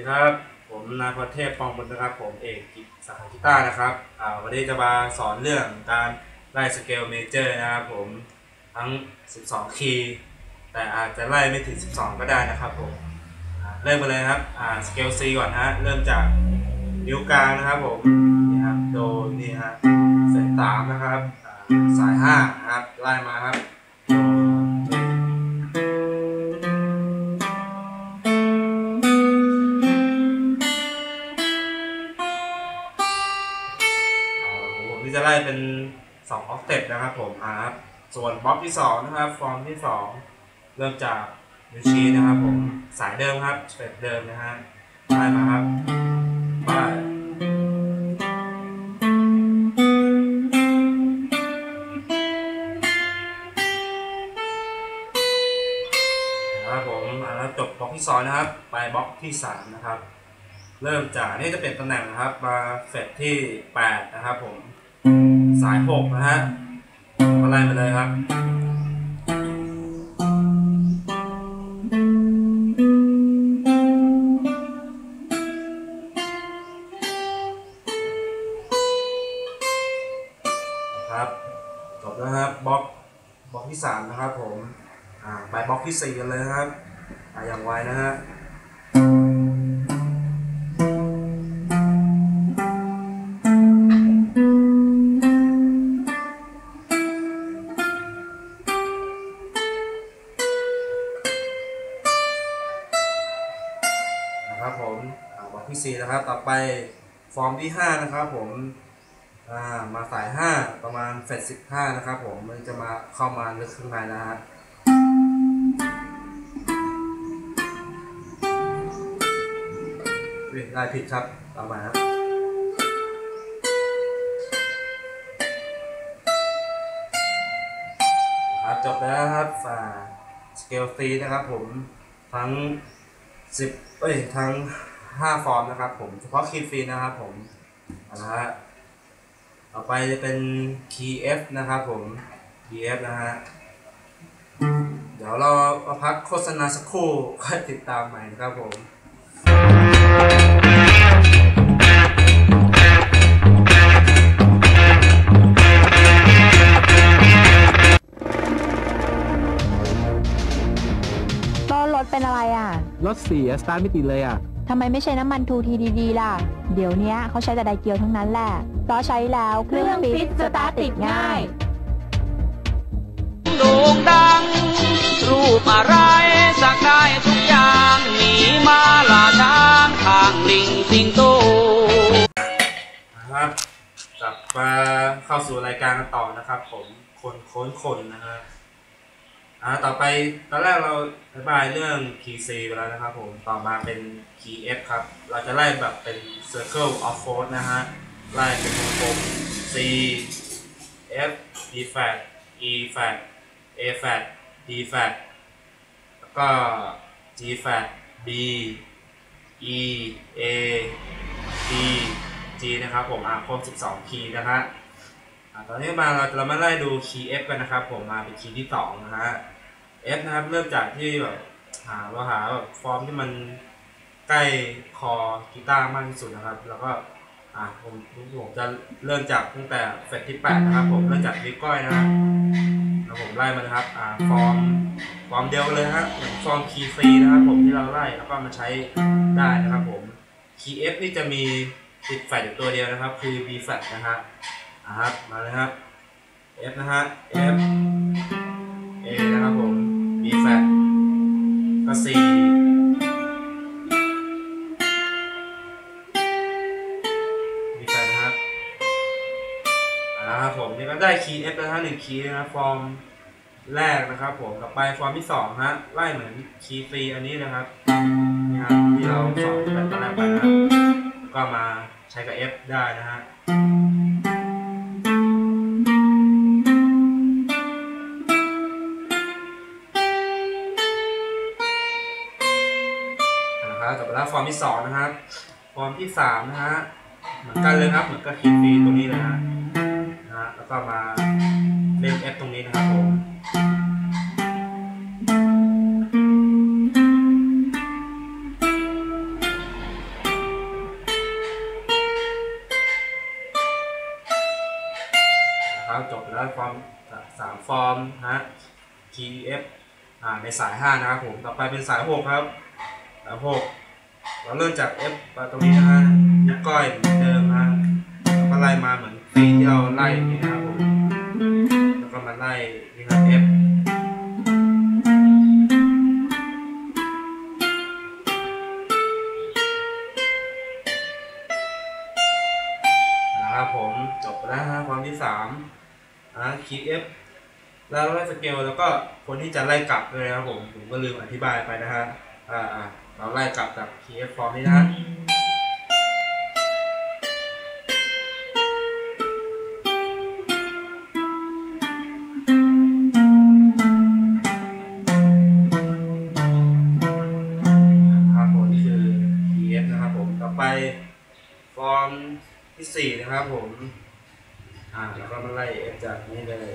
ดีครับ ผมนายพรเทพปองบุญนะครับ ผมเอกสาขากีตาร์นะครับวันนี้จะมาสอนเรื่องการไล่สเกลเมเจอร์นะครับผมทั้ง 12 คีย์แต่อาจจะไล่ไม่ถึง 12 ก็ได้นะครับผมเริ่มกันเลยครับสเกล C ก่อนฮะเริ่มจากนิ้วกลางนะครับผมนี่ครับโดนี่ฮะเฟสสามนะครับสายห้านะครับไล่มาครับ ที่จะไล่เป็น2ออฟเต็ปนะครับผมครับส่วนบล็อกที่ 2 นะครับ ฟอร์มที่ 2 เริ่มจากนิ้วชี้นะครับผมสายเดิมครับสเต็ปเดิมนะฮะไล่มาครับไปนะครับผมอ่าแล้วจบบล็อกที่ 2 นะครับ ไปบล็อกที่ 3 นะครับ เริ่มจากนี่จะเป็นตำแหน่งนะครับ มาเฟสที่ 8 นะครับผม สาย6นะฮะมาไล่มาเลยครับครับจบแล้วครับบล็อกบล็อกที่3นะครับผมอ่าไปบล็อกที่4กันเลยนะครับอ่าอย่างไวนะฮะ ไปฟอร์มที่ 5 นะครับผมามาสาย 5 ประมาณเฟส15นะครับผมมันจะมาเข้ามาลึกข้างในนะฮะเฮ้ยได้ผิดครับต่อมาครับครับจบแล้วครับฝ่าสเกลซีนะครับผมทั้งสิบเอ้ย ทั้ง ห้าฟอร์มนะครับผมเฉพาะคีย์ฟรีนะครับผมเอาละฮะต่อไปจะเป็นคีย์ F นะครับผมคีย์ F นะฮะเดี๋ยวเราเอาพักโฆษณาสักครู่ค่อยติดตามใหม่นะครับผมล้อรถเป็นอะไรอะ รถเสียสตาร์ทไม่ติดเลยอะ ทำไมไม่ใช้น้ำมันทูทีดีๆล่ะ เดี๋ยวเนี้ยเขาใช้แต่ไดเกียวทั้งนั้นแหละเพราะใช้แล้วเครื่องฟิตสตาร์ทติดง่ายโด่งดัง รูปอะไรสักได้ทุกอย่างหนีมาลาช้างทางลิงสิงโตนะครับกลับมาเข้าสู่รายการกันต่อนะครับ ผมคนโค้นคนนะฮะ อ่าต่อไปตอนแรกเราอธิบายเรื่อง key C ไปแล้วนะครับผมต่อมาเป็น key F ครับ เราจะไล่แบบเป็น circle of chord นะฮะ ไล่เป็นวงกลม C F D flat E flat A flat D flat แล้วก็ G flat B E A D G นะครับผมอ่าครบ 12คีย์นะฮะ ตอนนี้มาเราเรามาไล่ดูคีย์ F กันนะครับ ผมมาเป็นคีย์ที่2นะฮะ F นะครับเริ่มจากที่แบบหาเราหาแบบฟอร์มที่มันใกล้คอกีตาร์มากที่สุดนะครับ แล้วก็อ่าผมผมจะเริ่มจากตั้งแต่เฟสที่8นะครับ ผมเริ่มจากนิ้วก้อยนะฮะแล้วผมไล่มานะครับอ่าฟอร์มฟอร์มเดียวกันเลยฮะเหมือนฟอร์มคีย์ C นะครับ ผมที่เราไล่แล้วก็มาใช้ได้นะครับ ผมคีย์ F นี่จะมีติดแฟลตอยู่ตัวเดียวนะครับ คือ B flat นะฮะ อ่าครับมาเลยครับ F นะฮะ F A นะครับผม B flat ก็ C B flat นะครับอ่าครับผมนี่ก็ได้คีย์ F แล้วฮะหนึ่งคีย์นะครับฟอร์มแรกนะครับผมต่อไปฟอร์มที่สองฮะไล่เหมือนคีย์ C อันนี้นะครับนี่ครับที่เราสอนแบบตอนแรกไปนะก็มาใช้กับ F ได้นะฮะ ฟอร์มที่สองนะครับ ฟอร์มที่สามนะฮะ เหมือนกันเลยครับ เหมือนกับคีฟีตรงนี้เลยฮะนะฮะ แล้วก็มาเล่นเอฟตรงนี้นะครับผมครับจบแล้วฟอร์มสามฟอร์มฮะ G F อ่าในสาย 5 นะครับผม ต่อไปเป็นสาย 6 ครับ สาย 6 เราเริ่มจาก F ตรงนี้นะฮะนิ้วก้อยเหมือนเดิมฮะแล้วก็ไล่มาเหมือนซีที่เราไล่นี้นะครับผมแล้วก็มาไล่นี่ครับ F นะครับผมจบแล้วฮะความที่สามอ่าคีย์ F แล้วไล่สเกลแล้วก็คนที่จะไล่กลับด้วยนะครับผมผมก็ลืมอธิบายไปนะฮะอ่าอ่า เราไล่กลับกับ key F ฟอร์มนี้นะฮะครับผมนี่คือ key F นะครับผมต่อไปฟอร์มที่สี่นะครับผม อ่า แล้วก็มาไล่ F จากนี้เลย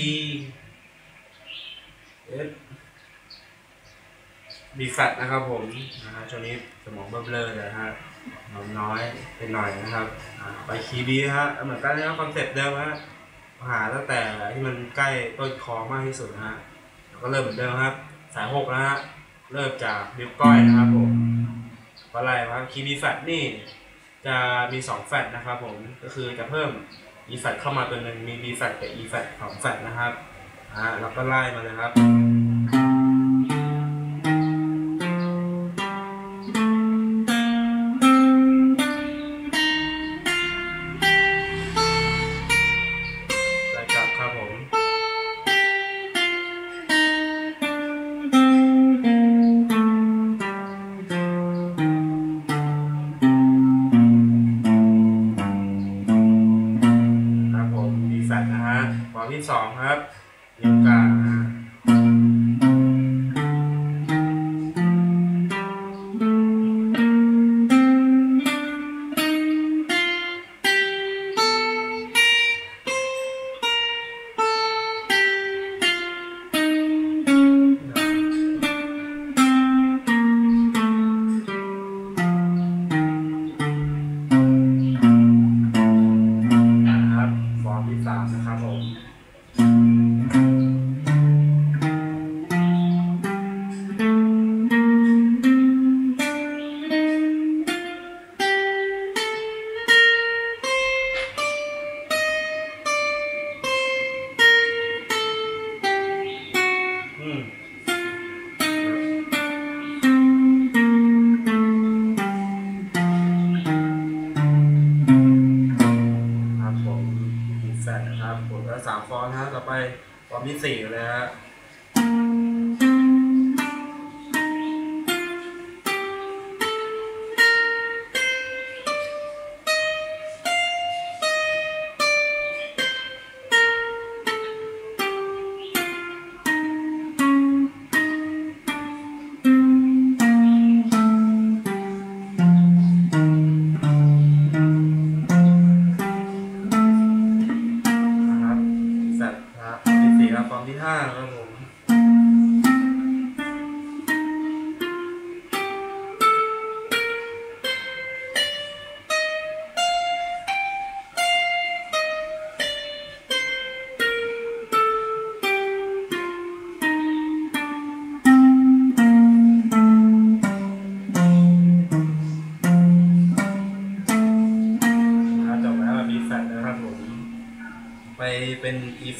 คีย์เอฟบีแฟตนะครับผมนะฮะช่วงนี้สมองเบลอๆนะฮะนอนน้อยไปหน่อยนะครับไปคีย์บีฮะเหมือนกันนะครับคอนเซ็ปต์เดิมฮะหาตั้งแต่ที่มันใกล้ต้นคอมากที่สุดนะฮะแล้วก็เริ่มเหมือนเดิมครับ สายหกนะฮะเริ่มจากนิ้วก้อยนะครับผมก็ไล่มาครับคีย์บีแฟตนี่จะมีสองแฟตนะครับผมก็คือจะเพิ่ม e แฟตเข้ามาตัวหนึ่งมี b แฟตกับ e แฟตสองแฟตนะครับอ่าแล้วก็ไล่มาเลยครับ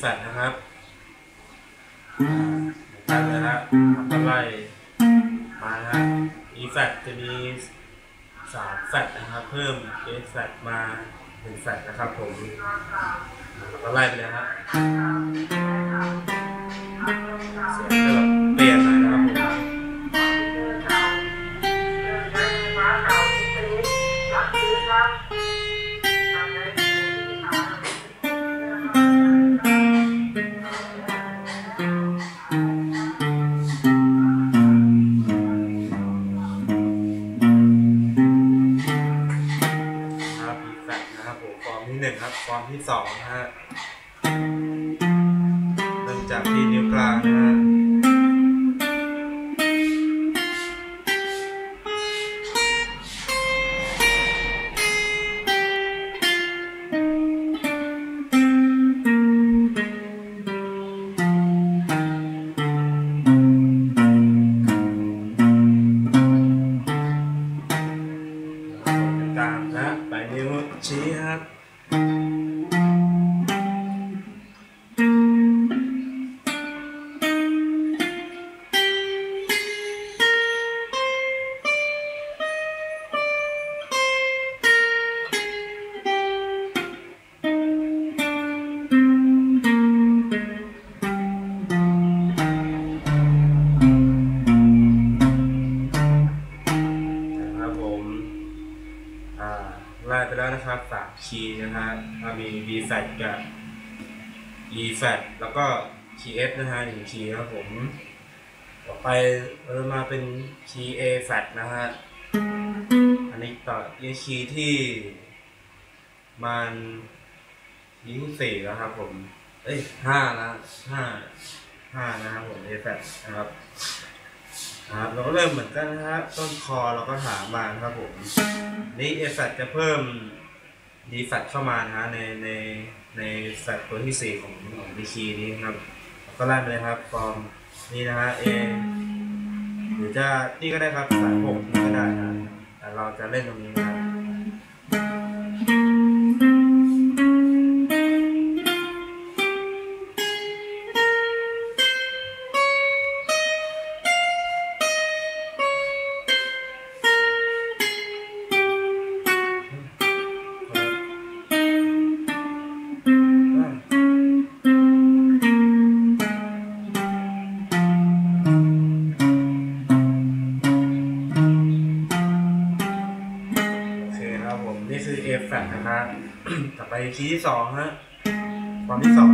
แฟดนะครับมไปเป็นะครับอ่าเหมือนกันเลยฮะแล้วก็ไล่มานะฮะ e f a t จะมีสามแฟตนะครับ เพิ่ม a f a t มาหนึ่งแฟตนะครับผมก็ไล่ไปเลยฮะเสียงก็แบบเปลี่ยน ที่สองนะฮะ นะ นะฮะหนึ่งคีย์ครับผม ต่อไปเรามาเป็นคีย์ A flat นะฮะ อันนี้ต่อยีคีย์ที่มันคีย์ที่สี่แล้วครับผม เอ้ยห้านะห้าห้านะครับผม A flat นะครับครับเราก็เริ่มเหมือนกันนะฮะต้นคอเราก็หามานะครับผมนี่เอฟแฟจะเพิ่มดีแฟเข้ามานะฮะในในในแฟตตัวที่สี่ของของดีคีนี้ครับ ก็ไล่ไปเลยครับฟอร์มนี่นะฮะ A หรือจะนี่ก็ได้ครับสายหกนี่ก็ได้นะแต่เราจะเล่นตรงนี้นะครับ ไปคีย์ที่สองฮะความที่สอง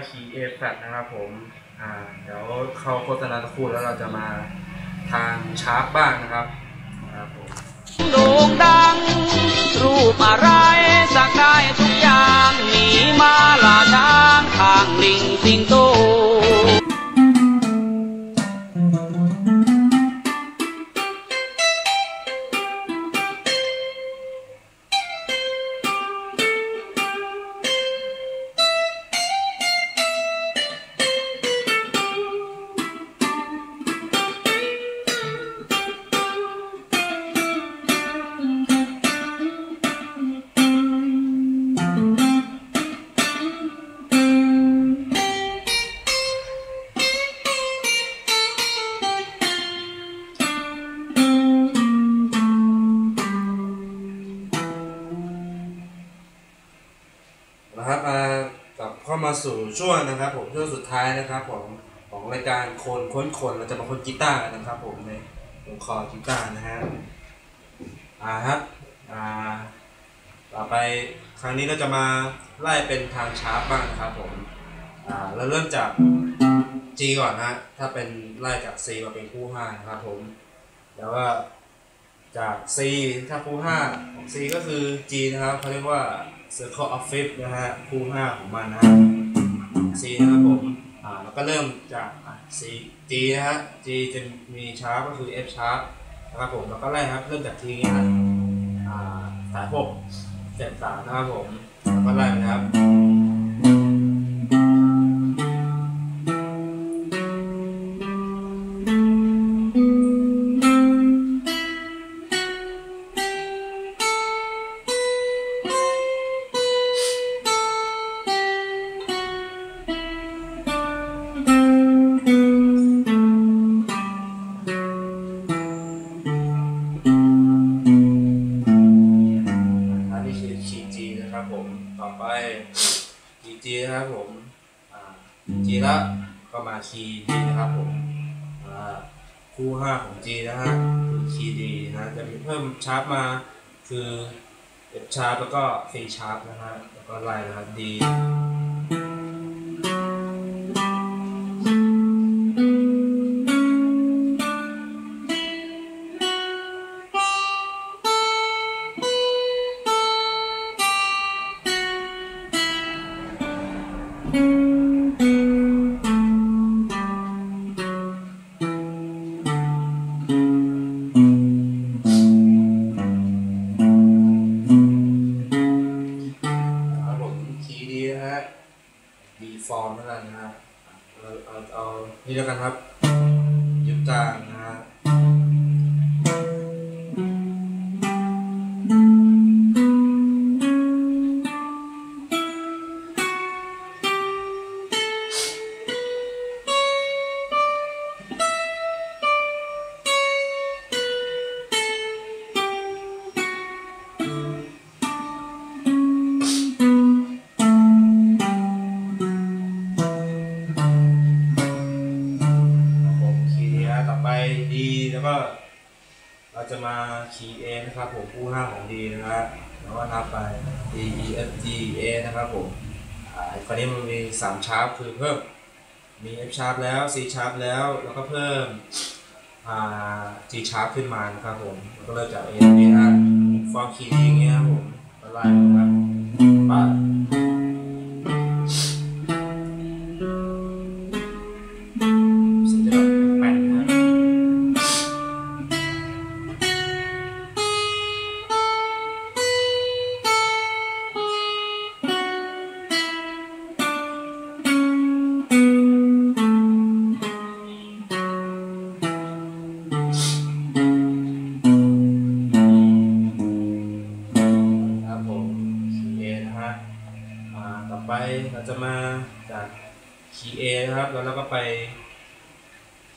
ครับผมนะครับจบไปได้คีย์ A flat นะครับผมอ่าเดี๋ยวเข้าโฆษณาสักครู่แล้วเราจะมาทางชาร์ปบ้างนะครับครับผมโด่งดัง รูปอะไรสักได้ทุกอย่างหนีมาลาช้างทางลิงสิงโต สู่ช่วงนะครับผมช่วงสุดท้ายนะครับผมของรายการคนค้นคนเราจะมาค้นกีตาร์กันนะครับ ผมในหัวคอกีตาร์นะฮะอ่าครับอ่าต่อไปครั้งนี้เราจะมาไล่เป็นทางชาร์ปบ้างนะครับผมอ่าเราเริ่มจาก G ก่อนนะถ้าเป็นไล่จาก C มาเป็นคู่5นะครับผมแล้วก็จาก C ถ้าคู่5ของ C ก็คือ G นะครับเขาเรียกว่า Circle of Fifth นะฮะคู่5ของมันนะฮะ C นะครับผมอ่าแล้วก็เริ่มจากอะ C G นะฮะ G จะมีชาร์ปก็คือ F ชาร์ปนะครับผมแล้วก็ไล่ครับเริ่มจากทีนี้นะอ่าสายหกเจ็ดสามนะครับผมแล้วก็ไล่นะครับ นะครับผมอ่า G แล้วก็มาคีย์ D นะครับผมอ่าคู่ห้าของ G นะฮะคือคีย์ D นะจะมีเพิ่มชาร์ปมาคือ F ชาร์ปแล้วก็ C ชาร์ปนะฮะแล้วก็ไล่นะครับ D ดีแล้วก็เราจะมาคีย์ A นะครับผมคู่ห้าของ D นะครับแล้วก็นับไป D E F G A นะครับผมอ่าคราวนี้มันมีสามชาร์ปคือเพิ่มมี F ชาร์ปแล้ว C ชาร์ปแล้วแล้วก็เพิ่มอ่า G ชาร์ปขึ้นมานะครับผมแล้วก็เริ่มจาก A นี้นะฟอร์มคีย์ดีอย่างเงี้ยครับผมก็ไล่นะครับ ไป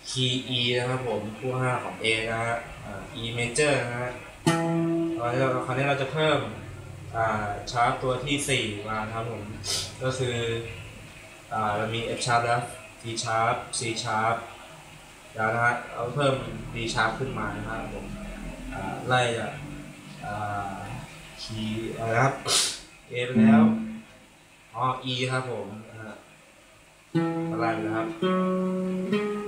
คีย์ E นะครับผมคู่ห้าของ A นะฮะอ่า E major นะฮะตอนนี้เราคราวนี้เราจะเพิ่มชาร์ปตัวที่ 4 มานะครับผม ก็คืออ่าเรามี F sharp แล้ว G sharp C sharp แล้วนะฮะเอาเพิ่ม D sharp ขึ้นมานะครับผมไล่จากคีย์อะไรนะครับ A ไปแล้วอ๋อ E ครับผม อะไรนะครับ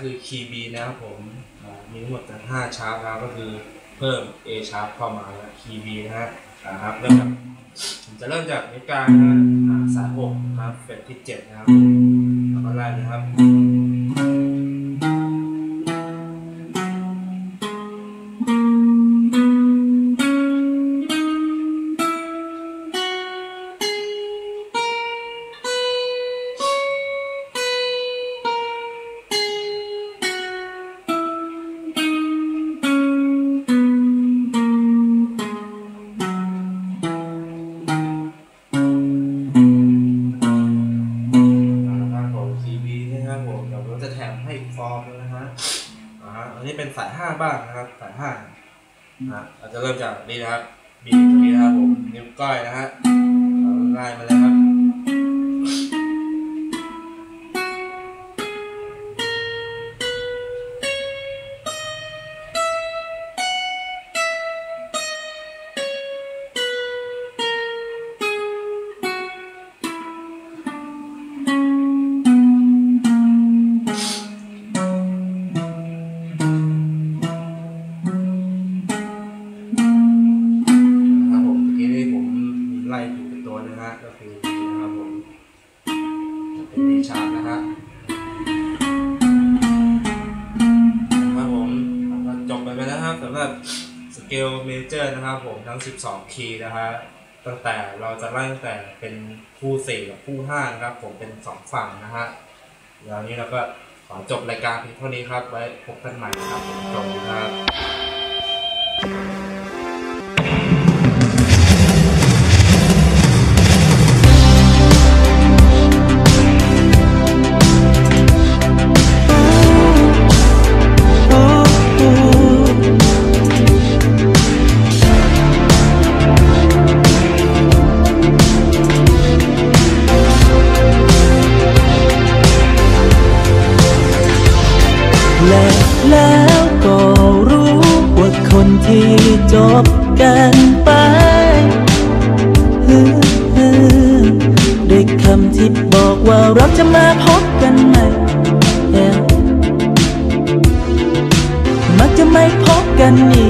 คือคือคีย์ B นะครับผมมีทั้งหมดทั้งห้าชาร์ปนะก็คือเพิ่ม A ชาร์ปเข้ามาแล้วคีย์ B นะฮะนะครับเริ่มจากผมจะเริ่มจากนิ้วกลางนะฮะสายหกนะครับเป็นที่เจ็ดนะครับแล้วก็ไล่นะครับ บ้างนะครับสายห้านะเราจะเริ่มจากนี่นะครับบีตรงนี้นะครับผมนิ้วก้อยนะฮะ 12 คีย์นะฮะตั้งแต่เราจะไล่ตั้งแต่เป็นคู่4กับคู่5นะครับ ผมเป็น 2 ฝั่งนะฮะแล้วนี้เราก็ขอจบรายการเพียงเท่านี้ครับ ไว้พบกันใหม่นะครับผมจบคุณครับ ว่าเราจะมาพบกันใหม่ Yeah มักจะไม่พบกันอีก